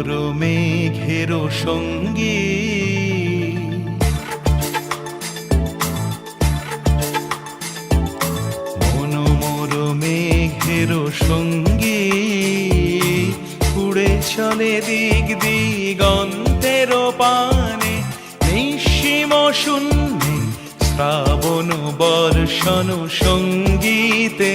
মোর মেঘের সঙ্গী। মন মোর মেঘের সঙ্গী। উড়ে চলে দিক দিগন্তের পানে। নিঃসীম শূন্যে শ্রাবণ বর্ষণ সঙ্গীতে।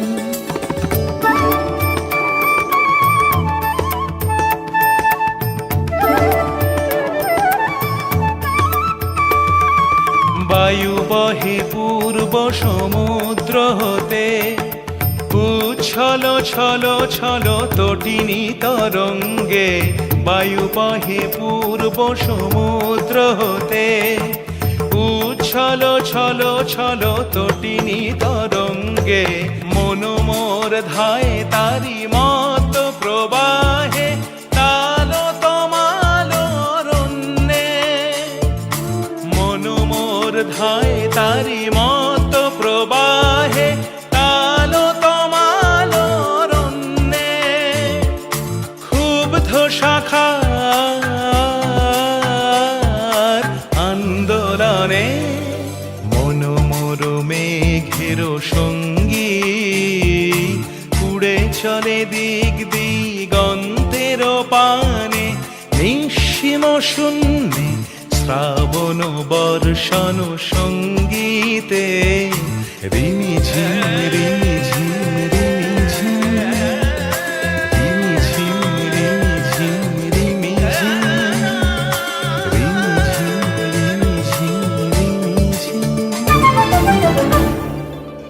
বায়ু বহে পূর্ব সমুদ্র হতে উচ্ছল ছল ছল তটিনী তরঙ্গে বায়ু বহে পূর্ব সমুদ্র হতে উচ্ছল ছল ছল তটিনী তরঙ্গে মন মোর ধায় তারি মত প্রবাহে মোর ধায় তারি মত প্রবাহে তালো তমালো রণ্যে ক্ষুব্ধ শাখার আন্দোলনে মন মোর মেঘের সঙ্গী উড়ে চলে দিক দিগন্তের পানে নিঃসীম শূন্যে শ্রাবণ বর্ষণ সঙ্গীতে রিমি রিমি